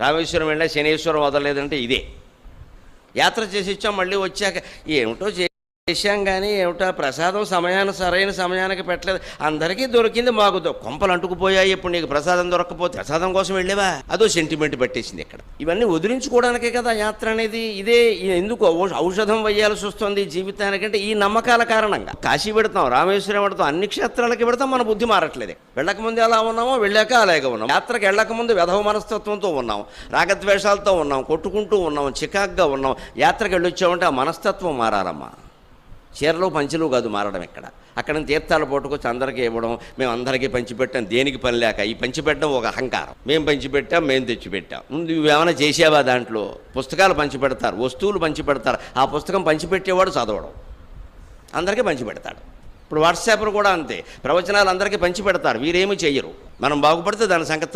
రామేశ్వరం వెళ్ళా శనీశ్వరం వదలలేదంటే ఇదే. యాత్ర చేసి ఇచ్చాం మళ్ళీ వచ్చాక ఏమిటో చేశాం కానీ ఏమిటా? ప్రసాదం సమయాన్ని సరైన సమయానికి పెట్టలేదు. అందరికీ దొరికింది మాకు కొంపలు అంటుకుపోయాయి. ఇప్పుడు నీకు ప్రసాదం దొరకకపోతే ప్రసాదం కోసం వెళ్ళేవా? అదో సెంటిమెంట్ పట్టేసింది ఇక్కడ. ఇవన్నీ వదిలించుకోవడానికే కదా యాత్ర అనేది. ఇదే ఎందుకు ఔషధం వేయాల్సి వస్తుంది జీవితానికంటే ఈ నమ్మకాల కారణంగా. కాశీ పెడతాం రామేశ్వరం పెడతాం అన్ని క్షేత్రాలకి పెడతాం మన బుద్ధి మారట్లేదు. వెళ్ళకముందు ఎలా ఉన్నామో వెళ్ళాక అలాగే ఉన్నాం. యాత్రకు వెళ్ళకముందు వెధవ మనస్తత్వంతో ఉన్నాం. రాగద్వేషాలతో ఉన్నాం కొట్టుకుంటూ ఉన్నాం చికాగ్గా ఉన్నాం. యాత్రకు వెళ్ళొచ్చామంటే ఆ మనస్తత్వం మారాలమ్మా చీరలు పంచలు కాదు మారడం ఇక్కడ. అక్కడ నుంచి తీర్థాలు పట్టుకొచ్చి అందరికీ ఇవ్వడం మేము అందరికీ పంచిపెట్టాం దేనికి పని లేక. ఈ పంచిపెట్టడం ఒక అహంకారం. మేము పంచిపెట్టాం మేము తెచ్చిపెట్టాం. నువ్వేమైనా చేసావా దాంట్లో? పుస్తకాలు పంచిపెడతారు వస్తువులు పంచిపెడతారు. ఆ పుస్తకం పంచిపెట్టేవాడు చదవడం. అందరికీ పంచిపెడతాడు. ఇప్పుడు వాట్సాప్లు కూడా అంతే. ప్రవచనాలు అందరికీ పంచిపెడతారు. వీరేమీ చెయ్యరు. మనం బాగుపడితే దాని సంగతి